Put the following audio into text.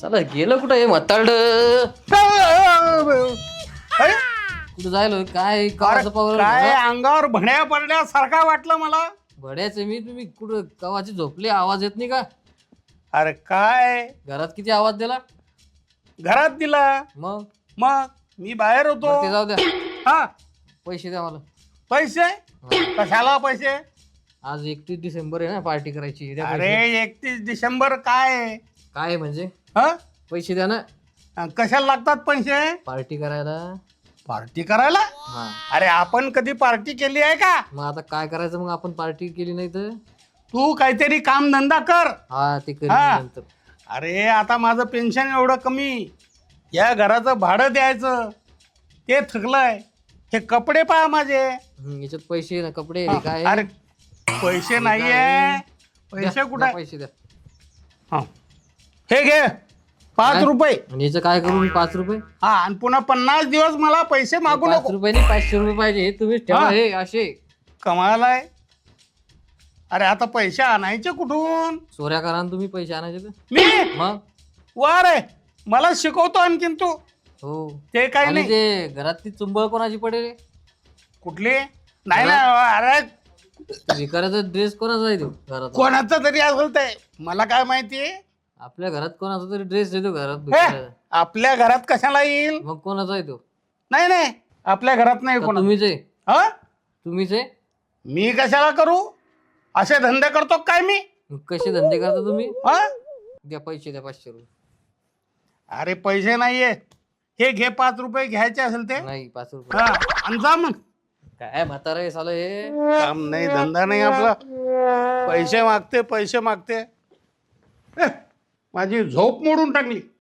चला गेलं कुठं हे म्हातारड? अरे कुठं जायलो? काय कावाचं पावर काय अंगावर भण्या पडल्यासारखा वाटलं मला. भड्याचे मी तुम्ही कुठं कवाची झोपले? आवाज येत नाही का? अरे काय? घरात किती आवाज दिला? घरात दिला. मग? मग? मी बाहेर बरं ते होतो जाऊ द्या. हा. पैसे द्या मला. पैसे? हा. कशाला पैसे? आज एकतीस डिसेंबर आहे ना पार्टी करायची. द्या अरे पैसे. एकतीस डिसेंबर काय? काय आहे म्हणजे? हा? पैसे द्या ना. कशाला लागतात पैसे? पार्टी करायला. पार्टी करायला? हा. अरे आपण कधी पार्टी केली आहे का? मग आता काय करायचं मग? आपण पार्टी केली नाही तर? तू काहीतरी काम धंदा कर. हा ते करीन हा. नंतर. अरे आता माझं पेन्शन एवढं कमी. या घराचं भाडं द्यायचं. ते थकलंय. हे कपडे पहा माझे. हम्म, याच्यात पैसे ना कपडे काय? अरे पैसे नाहीये. पैसे द्या, कुठे? द्या पैसे द्या. हा. हे घे पाच काय? रुपये. आणि याचं काय करू? मी पाच रुपये? हा आणि पुन्हा पन्नास दिवस मला पैसे मागू पाच नको. रुपये नाही पाचशे रुपये पाहिजे. हे तुम्हीच ठेवा हा. हे असे. कमाल आहे अरे आता पैसे आणायचे कुठून? चोऱ्या करा ना तुम्ही पैसे आणायचे तर. मी? मग? वा रे मला शिकवतो आणखीन तू. हो. ते आणि नाही. ते घरात ती चुंबळ कोणाची पडेल? कुठली? नाही ना अरे विकाराचा ड्रेस कोणाचा आहे तो घरात कोणाचं तरी असेल ते. मला काय माहिती? आपल्या घरात कोणाचा तरी ड्रेस येतो घरात हे. आपल्या घरात कशाला येईल? मग कोणाचा आहे तो नाही नाही आपल्या घरात नाही का कोणा तुम्हीच आहे. हा? तुम्हीच आहे? मी कशाला करू? असे धंदे करतो काय मी? मग कसे धंदे करता तुम्ही? हा? द्या पैसे द्या पाचशे रुपये. अरे पैसे नाहीये. हे घे पाच रुपये घ्यायचे असेल ते. नाही पाच रुपये. हा आणि जा मग. काय म्हातारा आहे साला हे? काम नाही धंदा नाही आपला. पैसे मागते पैसे मागते. माझी झोप मोडून टाकली.